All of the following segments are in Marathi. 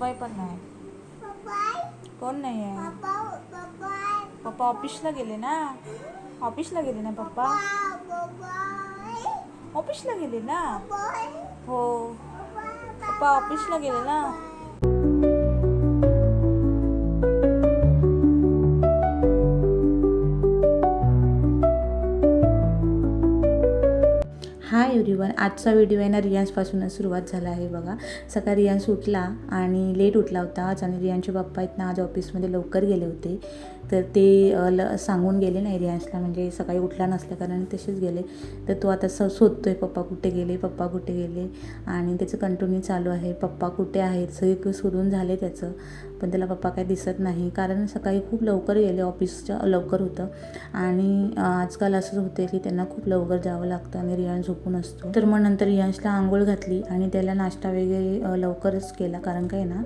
पप्पा पण नाही. कोण नाही आहे पप्पा ऑफिसला गेले ना? ऑफिसला गेले ना पप्पा? ऑफिसला गेले ना? हो. पप्पा ऑफिसला गेले ना? एव्हरीवन आजचा व्हिडिओ आहे ना रियांशपासूनच सुरुवात झाला आहे बघा. सकाळी रियांश उठला आणि लेट उठला होता. आज आणि रियांचे पप्पा आहेत ना आज ऑफिसमध्ये लवकर गेले होते. तर ते ल सांगून गेले नाही रियांशला म्हणजे सकाळी उठला नसल्या कारण तसेच गेले. तर तो आता स शोधतोय पप्पा कुठे गेले पप्पा कुठे गेले. आणि त्याचं कंटिन्यू चालू आहे. पप्पा कुठे आहेत? सगळे शोधून झाले त्याचं. पण त्याला पप्पा काही दिसत नाही. कारण सकाळी खूप लवकर गेले ऑफिसच्या लवकर होतं. आणि आजकाल असंच होते की त्यांना खूप लवकर जावं लागतं आणि रियांश झोपून असतो. तर मग नंतर रियांशला आंघोळ घातली आणि त्याला नाश्ता वगैरे लवकरच केला. कारण काय ना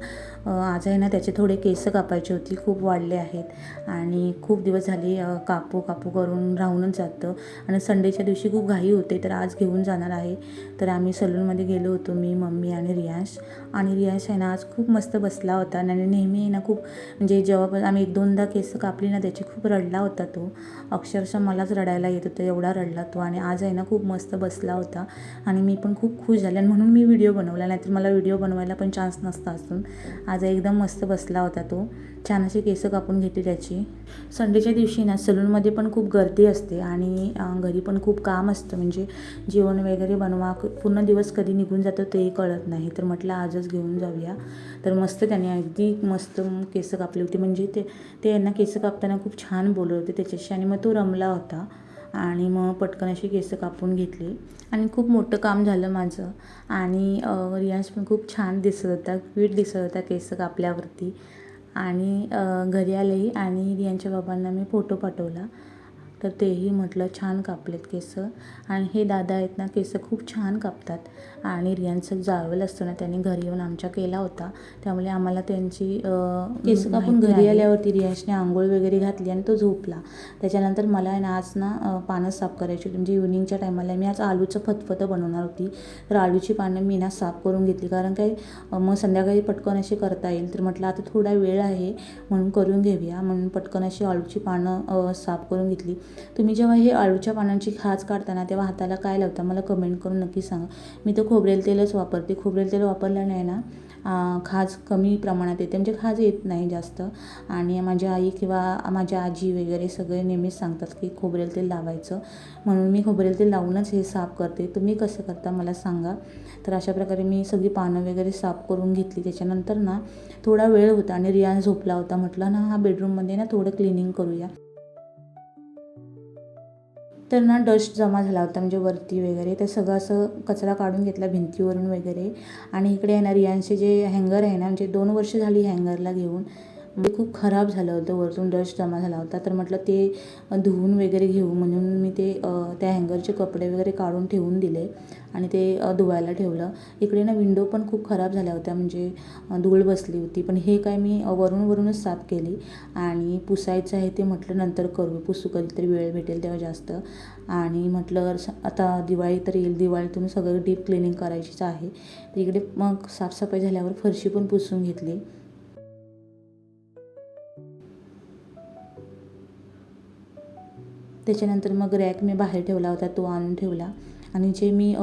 आज आहे ना त्याचे थोडे केस कापायचे होती. खूप वाढले आहेत. आणि खूप दिवस झाले कापू कापू करून राहूनच जातं. आणि संडेच्या दिवशी खूप घाई होते. तर आज घेऊन जाणार आहे. तर आम्ही सलूनमध्ये गेलो होतो मी मम्मी आणि रियांश आणि रियांश आहे ना आज खूप मस्त बसला होता. आणि नेहमी आहे ना खूप म्हणजे जेव्हा पण आम्ही एक दोनदा केस कापली ना त्याची खूप रडला होता तो. अक्षरशः मलाच रडायला येत होतं एवढा रडला तो. आणि आज आहे ना खूप मस्त बसला होता. आणि मी पण खूप खुश झाले. आणि म्हणून मी व्हिडिओ बनवला. नाहीतर मला व्हिडिओ बनवायला पण चान्स नसता असून. आज एकदम मस्त बसला होता तो. छान असे केस कापून घेतली त्याची. संडेच्या दिवशी ना सलूनमध्ये पण खूप गर्दी असते. आणि घरी पण खूप काम असतं. म्हणजे जेवण वगैरे बनवा पूर्ण दिवस कधी निघून जातो तेही कळत नाही. तर म्हटलं आजच घेऊन जाऊया. तर मस्त त्याने अगदी मस्त केस कापली होती. म्हणजे ते ते यांना केस कापताना खूप छान बोलत होते त्याच्याशी आणि मग तो रमला होता आणि मग पटकन अशी केस कापून घेतली. आणि खूप मोठं काम झालं माझं. आणि रियाज रियांश पण खूप छान दिसत होता क्वीट दिसत होता केस कापल्यावरती. आणि घरी आलेही आणि रियांच्या बाबांना मी फोटो पाठवला. तर तेही म्हटलं छान कापलेत केस. आणि हे दादा आहेत ना केस खूप छान कापतात. आणि रियांचं जावल असतं ना त्यांनी घरी येऊन आमच्या केला होता. त्यामुळे आम्हाला त्यांची केस कापून घरी आल्यावरती रियांशने आंघोळ वगैरे घातली आणि तो झोपला. त्याच्यानंतर मला आहे ना आज ना पानं साफ करायची होती. म्हणजे इव्हनिंगच्या टायमाला मी आज आलूचं फतफतं बनवणार होती. तर आलूची पानं मी ना साफ करून घेतली. कारण काय मग संध्याकाळी पटकन अशी करता येईल. तर म्हटलं आता थोडा वेळ आहे म्हणून करून घेऊया. म्हणून पटकन अशी आळूची पानं साफ करून घेतली. तुम्ही जेव्हा हे आळूच्या पानांची खाज काढताना तेव्हा हाताला काय लावता मला कमेंट करून नक्की सांगा. मी तर खोबरेल तेलच वापरते. खोबरेल तेल वापरलं नाही ना खाज कमी प्रमाणात येते. म्हणजे खाज येत नाही जास्त. आणि माझी आई किंवा माझ्या आजी वगैरे सगळे नेहमीच सांगतात की खोबरेल तेल लावायचं. म्हणून मी खोबरेल तेल लावूनच हे साफ करते. तुम्ही कसं करता मला सांगा. तर अशा प्रकारे मी सगळी पानं वगैरे साफ करून घेतली. त्याच्यानंतर ना थोडा वेळ होता आणि रियान झोपला होता. म्हटलं ना हा बेडरूममध्ये ना थोडं क्लिनिंग करूया. तर ना डस्ट जमा झाला होता म्हणजे वरती वगैरे. तर सगळं असं कचरा काढून घेतला भिंतीवरून वगैरे. आणि इकडे आहे ना रियांचे जे हँगर आहे ना म्हणजे दोन वर्ष झाली हँगरला घेऊन. म्हणजे खूप खराब झालं होतं. वरतून डस्ट जमा झाला होता. तर म्हटलं ते धुवून वगैरे घेऊ म्हणून मी ते त्या हँगरचे कपडे वगैरे काढून ठेवून दिले आणि ते धुवायला ठेवलं. इकडे ना विंडो पण खूप खराब झाल्या होत्या. म्हणजे धूळ बसली होती. पण हे काय मी वरून वरूनच साफ केली आणि पुसायचं आहे ते म्हटलं नंतर करू. पुसू कधीतरी वेळ भेटेल तेव्हा जास्त. आणि म्हटलं स- आता दिवाळी तर येईल. दिवाळीतून सगळं डीप क्लिनिंग करायचीच आहे. इकडे मग साफसफाई झाल्यावर फरशी पण पुसून घेतली. त्याच्यानंतर मग रॅक मी बाहेर ठेवला होता तो आणून ठेवला. आणि जे मी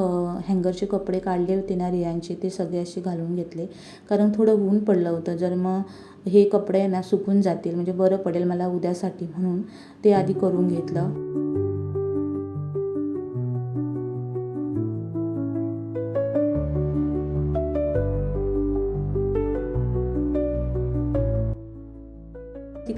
हँगरचे कपडे काढले होते ना रियांचे ते सगळे असे घालून घेतले. कारण थोडं ऊन पडलं होतं. जर मग हे कपडे आहे ना सुकून जातील. म्हणजे बरं पडेल मला उद्यासाठी म्हणून. ते आधी करून घेतलं.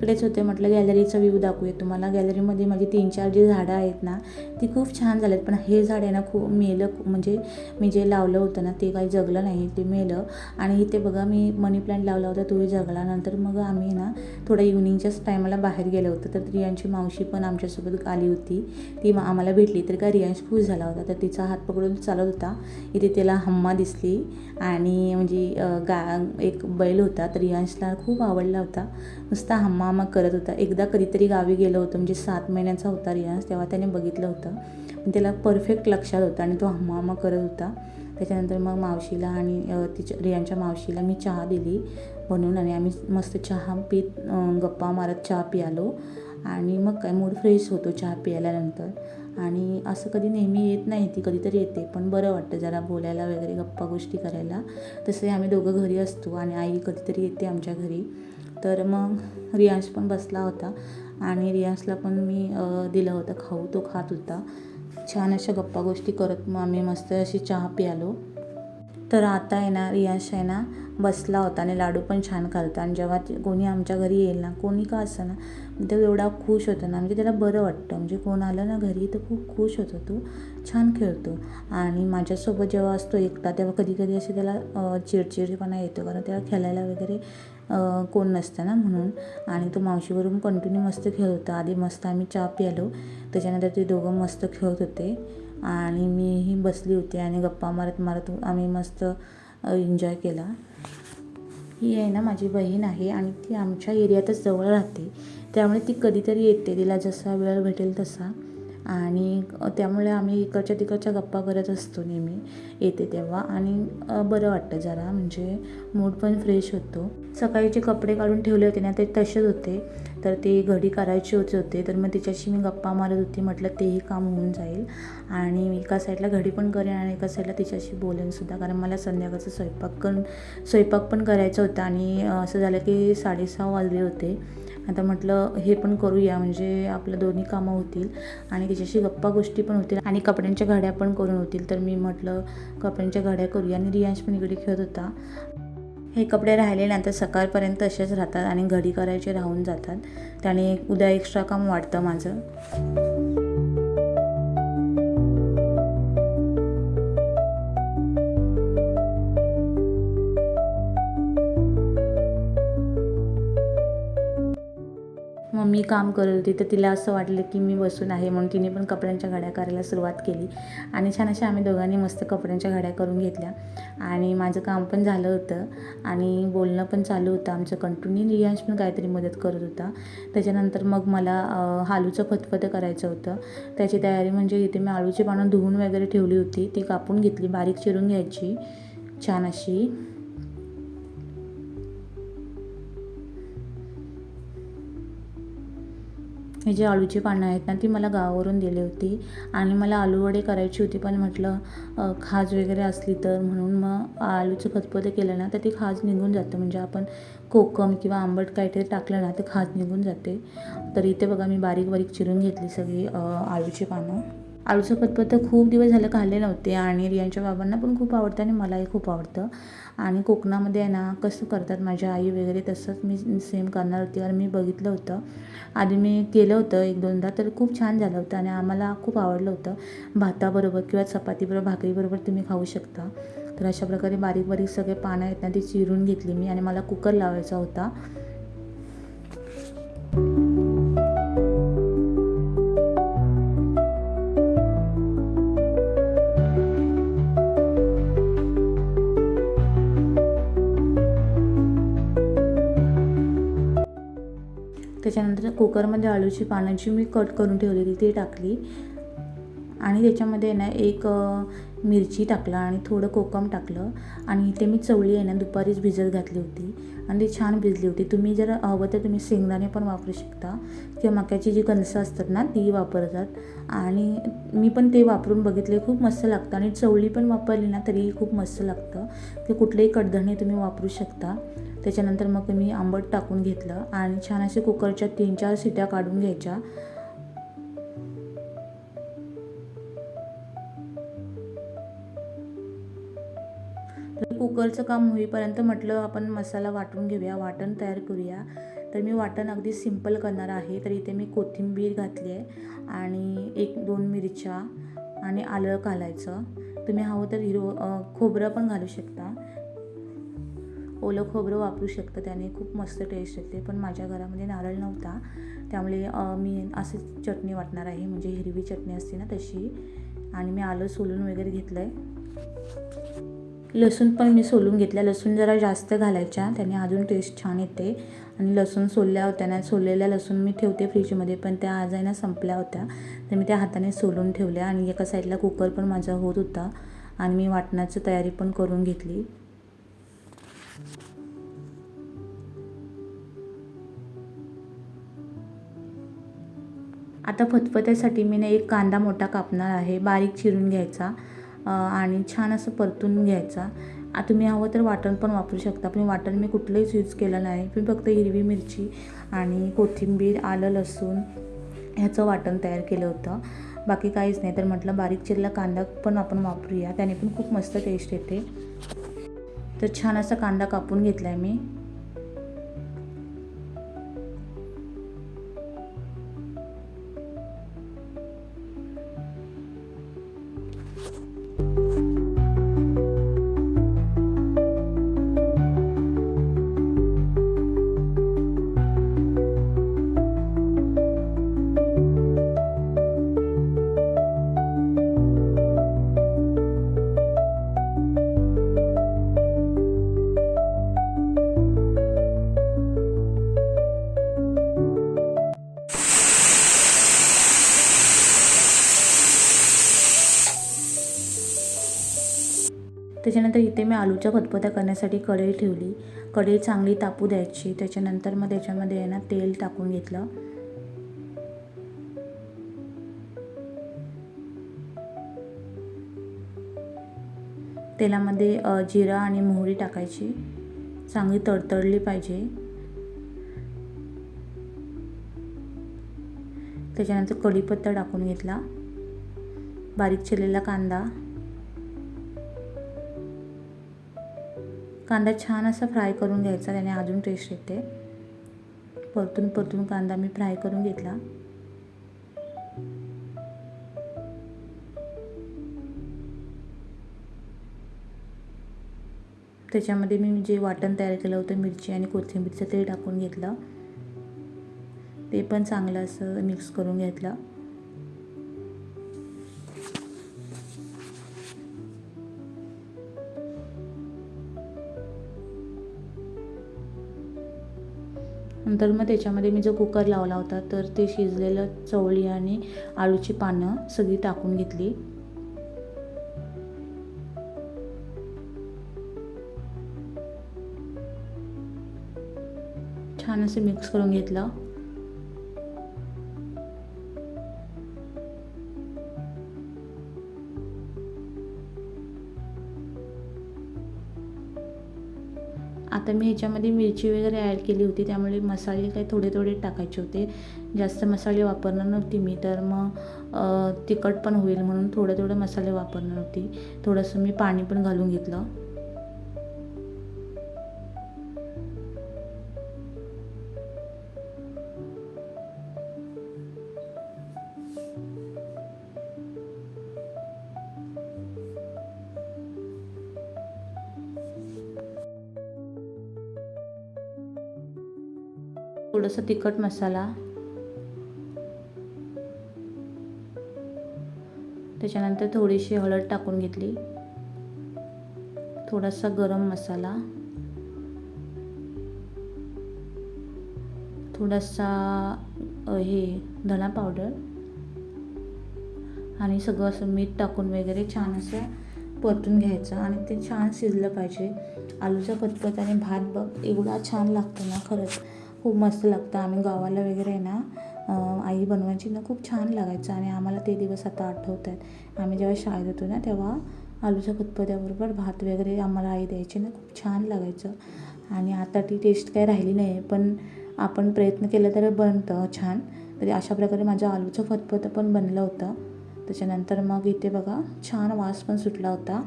इकडेच होते. म्हटलं गॅलरीचा व्ह्यू दाखवूया. तुम्हाला गॅलरीमध्ये माझी तीन चार जी झाडं आहेत ना ती खूप छान झालेत. पण हे झाड आहे ना खूप मेलं म्हणजे मी जे लावलं होतं ना ते काही जगलं नाही ते मेलं. आणि इथे बघा मी मनी प्लांट लावला होता तो जगला. नंतर मग आम्ही ना थोडं इव्हनिंगच्याच टायमाला बाहेर गेलो होतो. तर रियांची मावशी पण आमच्यासोबत आली होती. ती आम्हाला भेटली. तर का रियांश खुश झाला होता. तर तिचा हात पकडून चालत होता. इथे त्याला हम्मा दिसली. आणि म्हणजे गा एक बैल होता. तर रियांशला खूप आवडला होता. नुसता हम्मा हम्मा करत होता. एकदा कधीतरी गावी गेलो होतो म्हणजे सात महिन्याचा होता रियाज तेव्हा त्याने बघितलं होतं. पण त्याला परफेक्ट लक्षात होतं आणि तो हम्मा करत होता. त्याच्यानंतर मग मावशीला आणि तिच्या रियांच्या मावशीला मी चहा दिली बनवून आणि आम्ही मस्त चहा पीत गप्पा मारत चहा पियालो. आणि मग काय मूड फ्रेश होतो चहा पियाल्यानंतर. आणि असं कधी नेहमी येत नाही ती कधीतरी येते. पण बरं वाटतं जरा बोलायला वगैरे गप्पा गोष्टी करायला. तसे आम्ही दोघं घरी असतो आणि आई कधीतरी येते आमच्या घरी. तर मग रियांश पण बसला होता आणि रियांशला पण मी दिलं होतं खाऊ. तो खात होता. छान अशा गप्पा गोष्टी करत मग आम्ही मस्त अशी चहा पियालो. तर आता आहे ना रियांश आहे ना बसला होता आणि लाडू पण छान खालता आणि जेव्हा ते- कोणी आमच्या घरी येईल ना कोणी का असं ना तो एवढा खुश होतो ना. म्हणजे त्याला बरं वाटतं. म्हणजे कोण आलं ना घरी तर खूप खुश होतो. तो छान खेळतो. आणि माझ्यासोबत जेव्हा असतो एकटा तेव्हा कधी कधी असे त्याला चिडचिडपणा येतो. कारण त्याला खेळायला वगैरे कोण नसतं ना म्हणून. आणि तो मावशीवरून कंटिन्यू मस्त खेळत होता. आधी मस्त आम्ही चहा प्यालो. त्याच्यानंतर ते दोघं मस्त खेळत होते. आणि मीही बसली होती आणि गप्पा मारत मारत आम्ही मस्त एन्जॉय केला. ही आहे ना माझी बहीण आहे आणि ती आमच्या एरियातच जवळ राहते. त्यामुळे ती कधीतरी येते. तिला जसा वेळ भेटेल तसा. आणि त्यामुळे आम्ही इकडच्या तिकडच्या गप्पा करत असतो नेहमी येते तेव्हा. आणि बरं वाटतं जरा म्हणजे मूड पण फ्रेश होतो. सकाळी जे कपडे काढून ठेवले होते ना ते तसेच होते. तर ते घडी करायचे होते होते तर मग तिच्याशी मी गप्पा मारत होती. म्हटलं तेही काम होऊन जाईल. आणि मी एका साईडला घडी पण करेन आणि एका साईडला तिच्याशी बोलेन सुद्धा. कारण मला संध्याकाळचं स्वयंपाक करून स्वयंपाक पण करायचा होता आणि असं झालं की साडेसहा वाजले होते. आता म्हटलं हे पण करूया. म्हणजे आपलं दोन्ही कामं होतील. आणि तिच्याशी गप्पा गोष्टी पण होतील. आणि कपड्यांच्या घड्या पण करून होतील. तर मी म्हटलं कपड्यांच्या घड्या करूया. आणि रियांश पण इकडे खेळत होता. हे कपडे राहिले नंतर सकाळपर्यंत असेच राहतात आणि घडी करायचे राहून जातात. त्याने उद्या एक्स्ट्रा काम वाटतं माझं. मी काम करत होती तर तिला असं वाटलं की मी बसून आहे म्हणून तिने पण कपड्यांच्या घड्या करायला सुरुवात केली. आणि छान अशा आम्ही दोघांनी मस्त कपड्यांच्या घड्या करून घेतल्या. आणि माझं काम पण झालं होतं आणि बोलणं पण चालू होतं आमचं कंटिन्यू रियांश पण काहीतरी मदत करत होता. त्याच्यानंतर मग मला आलूचं फतफतं करायचं होतं. त्याची तयारी म्हणजे इथे मी आळूची पानं धुवून वगैरे ठेवली होती. ती कापून घेतली बारीक चिरून घ्यायची. छान अशी हे जे आळूची पानं आहेत ना ती मला गावावरून दिली होती. आणि मला आलूवडे करायची होती पण म्हटलं खाज वगैरे असली तर म्हणून मग आलूचं खतपतं केलं ना तर ती खाज निघून जातं. म्हणजे आपण कोकम किंवा आंबट काहीतरी टाकलं ना तर खाज निघून जाते. तर इथे बघा मी बारीक बारीक चिरून घेतली सगळी आळूची पानं. आळूचं खतपतं खूप दिवस झालं खाल्ले नव्हते आणि रियांच्या बाबांना पण खूप आवडतं आणि मलाही खूप आवडतं. आणि कोकणामध्ये आहे ना कसं करतात माझ्या आई वगैरे तसंच मी सेम करणार होती आणि मी बघितलं होतं. आधी मी केलं होतं एक दोनदा तर खूप छान झालं होतं आणि आम्हाला खूप आवडलं होतं. भाताबरोबर किंवा चपातीबरोबर भाकरीबरोबर तुम्ही खाऊ शकता. तर अशा प्रकारे बारीक बारीक सगळे पानं आहेत ना ती चिरून घेतली मी आणि मला कुकर लावायचा होता. त्याच्यानंतर कुकरमध्ये आळूची पानाची मी कट करून ठेवलेली ती टाकली. आणि त्याच्यामध्ये ना एक मिरची टाकला आणि थोडं कोकम टाकलं. आणि इथे मी चवळी आहे ना दुपारीच भिजत घातली होती. आणि ती छान भिजली होती. तुम्ही जर हवं तर तुम्ही शेंगदाणे पण वापरू शकता. किंवा मक्याची जी कणसं असतात ना ती वापरतात. आणि मी पण ते वापरून बघितले. खूप मस्त लागतं. आणि चवळी पण वापरली ना तरी खूप मस्त लागतं. ते कुठलेही कडधान्य तुम्ही वापरू शकता. त्याच्यानंतर मग मी आंबट टाकून घेतलं आणि छान असे कुकरच्या तीन चार शिट्या काढून घ्यायच्या. तर कुकरचं काम होईपर्यंत म्हटलं आपण मसाला वाटून घेऊया वाटण तयार करूया. तर मी वाटण अगदी सिंपल करणार आहे. तर इथे मी कोथिंबीर घातली आहे आणि एक दोन मिरच्या आणि आलं घालायचं. तुम्ही हवं तर हिरो खोबरं पण घालू शकता. ओलं खोबरं वापरू शकतं त्याने खूप मस्त टेस्ट येते. पण माझ्या घरामध्ये नारळ नव्हता. त्यामुळे मी अशीच चटणी वाटणार आहे. म्हणजे हिरवी चटणी असते ना तशी. आणि मी आलं सोलून वगैरे घेतलं आहे लसूण पण मी सोलून घेतल्या. लसूण जरा जास्त घालायच्या. त्याने अजून टेस्ट छान येते. आणि लसूण सोलल्या होत्या ना सोललेल्या लसूण मी ठेवते फ्रीजमध्ये. पण त्या आज आहे ना संपल्या होत्या. तर मी त्या हाताने सोलून ठेवल्या. आणि एका साईडला कुकर पण माझा होत होता. आणि मी वाटणाची तयारी पण करून घेतली. आता फतफत्यासाठी मी ना एक कांदा मोठा कापणार आहे बारीक चिरून घ्यायचा आणि छान असं परतून घ्यायचा. तुम्ही हवं तर वाटण पण वापरू शकता पण वाटण मी कुठलंच यूज केलं नाही. मी फक्त हिरवी मिरची आणि कोथिंबीर आलं लसूण ह्याचं वाटण तयार केलं होतं. बाकी काहीच नाही तर म्हटलं बारीक चिरला कांदा पण आपण वापरूया. त्याने पण खूप मस्त टेस्ट येते. तर छान असा कांदा कापून घेतला आहे मी. त्याच्यानंतर इथे मी आलूच्या खतपत्या करण्यासाठी कढई ठेवली. कढई चांगली तापू द्यायची. त्याच्यानंतर मग त्याच्यामध्ये आहे ना तेल टाकून घेतलं. तेलामध्ये जिरा आणि मोहरी टाकायची. चांगली तडतडली पाहिजे. त्याच्यानंतर कढीपत्ता टाकून घेतला. बारीक चिरलेला कांदा. कांदा छान असा फ्राय करून घ्यायचा त्याने अजून टेस्ट येते. परतून परतून कांदा मी फ्राय करून घेतला. त्याच्यामध्ये मी जे वाटण तयार केलं होतं मिरची आणि कोथिंबीरचं ते टाकून घेतलं. ते पण चांगलं असं मिक्स करून घेतलं. नंतर मग त्याच्यामध्ये मी जो कुकर लावला होता तर ते शिजलेलं चवळी आणि आळूची पानं सगळी टाकून घेतली. छान असं मिक्स करून घेतलं. आता मी ह्याच्यामध्ये मिरची वगैरे ॲड केली होती त्यामुळे मसाले काही थोडे थोडे टाकायचे होते. जास्त मसाले वापरणार नव्हती मी तर मग तिखट पण होईल म्हणून थोडे थोडे मसाले वापरणार होती. थोडंसं मी पाणी पण घालून घेतलं. थोडंसं तिखट मसाला. त्याच्यानंतर थोडीशी हळद टाकून घेतली. थोडासा गरम मसाला. थोडासा हे धना पावडर. आणि सगळं असं मीठ टाकून वगैरे छान असं परतून घ्यायचं आणि ते छान शिजलं पाहिजे. आलूचा पतपत आणि भात बघ एवढा छान लागतो ना खरंच. खूप मस्त लागतं. आम्ही गावाला वगैरे आहे ना आई बनवायची ना खूप छान लागायचं आणि आम्हाला ते दिवस आता आठवत आहेत आम्ही जेव्हा शाळेत होतो ना तेव्हा आलूच्या पतपत्याबरोबर भात वगैरे आम्हाला आई द्यायची ना खूप छान लागायचं. आणि आता ती टेस्ट काही राहिली नाही पण आपण प्रयत्न केला तर बनतं छान. तरी अशा प्रकारे माझं आलूचं फतफतं पण बनलं होतं. त्याच्यानंतर मग इथे बघा छान वास पण सुटला होता.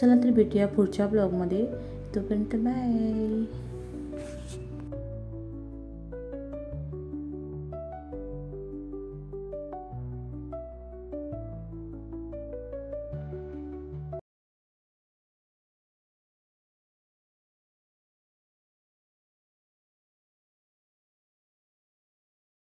चला तर भेटूया पुढच्या ब्लॉगमध्ये तोपर्यंत बाय